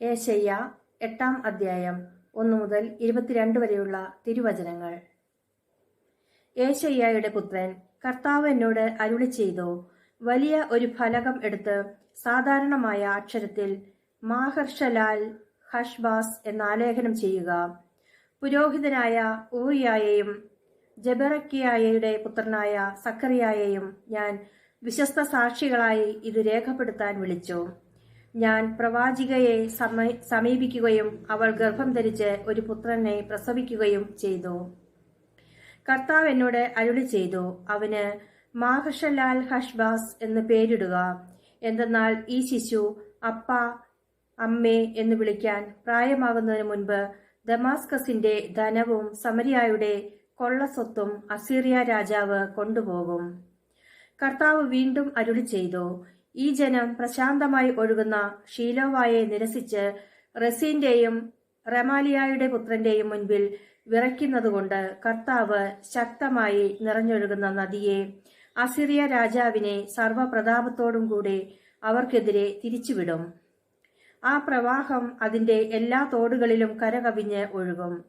ഏശയ്യ എട്ടാം അധ്യായം ഒന്നു മുതൽ ഇരുപത്തിരണ്ട് വരെയുള്ള തിരുവചനങ്ങൾ. ഏശയ്യയുടെ പുത്രൻ കർത്താവ് എന്നോട് അരുളി ചെയ്തു വലിയ ഒരു ഫലകം എടുത്ത് സാധാരണമായ അക്ഷരത്തിൽ മാഹർഷലാൽ ഹഷ്ബാസ് എന്ന് ആലേഖനം ചെയ്യുക. പുരോഹിതനായ ഊറിയായെയും ജബറക്കിയായയുടെ പുത്രനായ സക്കറിയായെയും ഞാൻ വിശ്വസ്ത സാക്ഷികളായി ഇത് രേഖപ്പെടുത്താൻ വിളിച്ചു. ഞാൻ പ്രവാചികയെ സമീപിക്കുകയും അവൾ ഗർഭം ധരിച്ച് ഒരു പുത്രനെ പ്രസവിക്കുകയും ചെയ്തു. കർത്താവ് എന്നോട് അരുളി ചെയ്തു അവന് മാഹഷലാൽ ഹഷ്ബാസ് എന്ന് പേരിടുക. എന്തെന്നാൽ ഈ ശിശു അപ്പ അമ്മേ എന്ന് വിളിക്കാൻ പ്രായമാകുന്നതിന് മുൻപ് ദമാസ്കസിന്റെ ധനവും സമരിയായുടെ കൊള്ളസ്വത്തും അസീറിയ രാജാവ് കൊണ്ടുപോകും. കർത്താവ് വീണ്ടും അരുളി ചെയ്തു ഈ ജനം പ്രശാന്തമായി ഒഴുകുന്ന ഷീലോവായെ നിരസിച്ച് റസീന്റെയും റമാലിയായുടെ പുത്രന്റെയും മുൻപിൽ വിറയ്ക്കുന്നതുകൊണ്ട് കർത്താവ് ശക്തമായി നിറഞ്ഞൊഴുകുന്ന നദിയെ അസിറിയ രാജാവിനെ സർവപ്രതാപത്തോടും കൂടെ അവർക്കെതിരെ തിരിച്ചുവിടും. ആ പ്രവാഹം അതിന്റെ എല്ലാ തോടുകളിലും കരകവിഞ്ഞ് ഒഴുകും.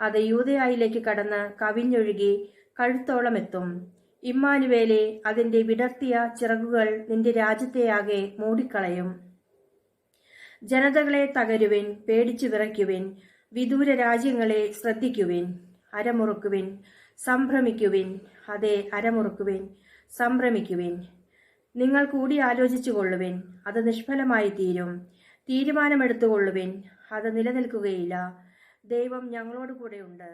അത് യൂതയായിലേക്ക് കടന്ന് കവിഞ്ഞൊഴുകി കഴുത്തോളം എത്തും ഇമ്മാനുവേലെ അതിന്റെ വിടർത്തിയ ചിറകുകൾ നിന്റെ രാജ്യത്തെയാകെ മൂടിക്കളയും. ജനതകളെ തകരുവിൻ പേടിച്ചു വിറയ്ക്കുവിൻ വിദൂര രാജ്യങ്ങളെ ശ്രദ്ധിക്കുവിൻ അരമുറുക്കുവിൻ സംഭ്രമിക്കുവിൻ അതെ അരമുറുക്കുവിൻ സംഭ്രമിക്കുവിൻ. നിങ്ങൾ കൂടി ആലോചിച്ചു കൊള്ളുവിൻ അത് നിഷ്ഫലമായി തീരും. തീരുമാനമെടുത്തുകൊള്ളുവിൻ അത് നിലനിൽക്കുകയില്ല. ദൈവം ഞങ്ങളോട് കൂടെയുണ്ട്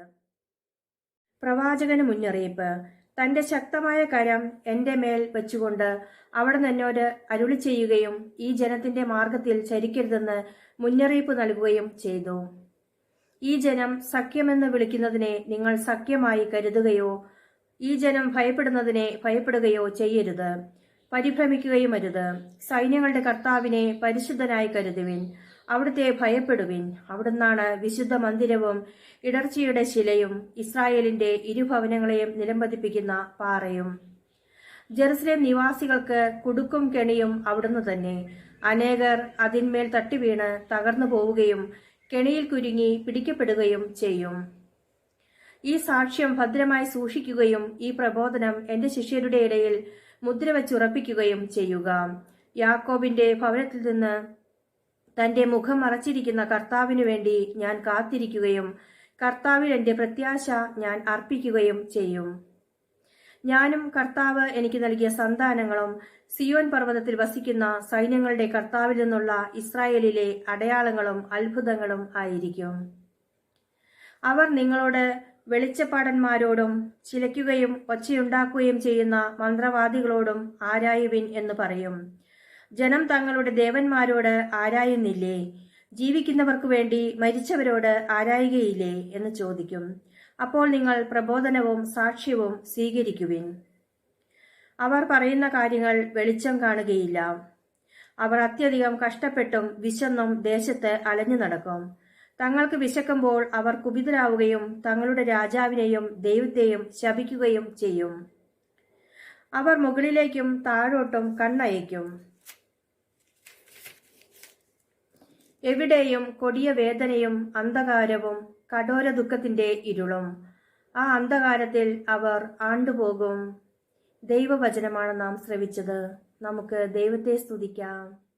പ്രവാചകന് മുന്നറിയിപ്പ്. തന്റെ ശക്തമായ കരം എന്റെ മേൽ വെച്ചുകൊണ്ട് അവിടെ എന്നോട് അരുളി ചെയ്യുകയും ഈ ജനത്തിന്റെ മാർഗത്തിൽ ചരിക്കരുതെന്ന് മുന്നറിയിപ്പ് നൽകുകയും ചെയ്തു. ഈ ജനം സഖ്യമെന്ന് വിളിക്കുന്നതിനെ നിങ്ങൾ സഖ്യമായി കരുതുകയോ ഈ ജനം ഭയപ്പെടുന്നതിനെ ഭയപ്പെടുകയോ ചെയ്യരുത്. പരിഭ്രമിക്കുകയും അരുത്. സൈന്യങ്ങളുടെ കർത്താവിനെ പരിശുദ്ധനായി കരുതുവിൻ. അവിടുത്തെ ഭയപ്പെടുവിൻ. അവിടുന്നാണ് വിശുദ്ധ മന്ദിരവും ഇടർച്ചയുടെ ശിലയും ഇസ്രായേലിന്റെ ഇരുഭവനങ്ങളെയും നിലംപതിപ്പിക്കുന്ന പാറയും. ജെറുസലേം നിവാസികൾക്ക് കുടുക്കും കെണിയും അവിടുന്ന് തന്നെ. അനേകർ അതിന്മേൽ തട്ടിവീണ് തകർന്നു പോവുകയും കെണിയിൽ കുരുങ്ങി പിടിക്കപ്പെടുകയും ചെയ്യും. ഈ സാക്ഷ്യം ഭദ്രമായി സൂക്ഷിക്കുകയും ഈ പ്രബോധനം എന്റെ ശിഷ്യരുടെ ഇടയിൽ മുദ്രവച്ചുറപ്പിക്കുകയും ചെയ്യുക. യാക്കോബിന്റെ ഭവനത്തിൽ നിന്ന് തന്റെ മുഖം മറച്ചിരിക്കുന്ന കർത്താവിനു വേണ്ടി ഞാൻ കാത്തിരിക്കുകയും കർത്താവിൽ എന്റെ പ്രത്യാശ ഞാൻ അർപ്പിക്കുകയും ചെയ്യും. ഞാനും കർത്താവ് എനിക്ക് നൽകിയ സന്താനങ്ങളും സിയോൻ പർവതത്തിൽ വസിക്കുന്ന സൈന്യങ്ങളുടെ കർത്താവിൽ നിന്നുള്ള ഇസ്രായേലിലെ അടയാളങ്ങളും അത്ഭുതങ്ങളും ആയിരിക്കും. അവർ നിങ്ങളോട് വെളിച്ചപ്പാടന്മാരോടും ചിലയ്ക്കുകയും ഒച്ചയുണ്ടാക്കുകയും ചെയ്യുന്ന മന്ത്രവാദികളോടും ആരായുവിൻ എന്ന് പറയും. ജനം തങ്ങളുടെ ദേവന്മാരോട് ആരായുന്നില്ലേ? ജീവിക്കുന്നവർക്കു വേണ്ടി മരിച്ചവരോട് ആരായുകയില്ലേ? എന്ന് ചോദിക്കും. അപ്പോൾ നിങ്ങൾ പ്രബോധനവും സാക്ഷ്യവും സ്വീകരിക്കുവിൻ. അവർ പറയുന്ന കാര്യങ്ങൾ വെളിച്ചം കാണുകയില്ല. അവർ അത്യധികം കഷ്ടപ്പെട്ടും വിശന്നും ദേശത്ത് അലഞ്ഞു നടക്കും. തങ്ങൾക്ക് വിശക്കുമ്പോൾ അവർ കുപിതരാവുകയും തങ്ങളുടെ രാജാവിനെയും ദൈവത്തെയും ശപിക്കുകയും ചെയ്യും. അവർ മുകളിലേക്കും താഴോട്ടും കണ്ണയക്കും. എവിടെയും കൊടിയ വേദനയും അന്ധകാരവും കഠോര ദുഃഖത്തിന്റെ ഇരുളും. ആ അന്ധകാരത്തിൽ അവർ ആണ്ടുപോകും. ദൈവവചനമാണ് നാം ശ്രവിച്ചത്. നമുക്ക് ദൈവത്തെ സ്തുതിക്കാം.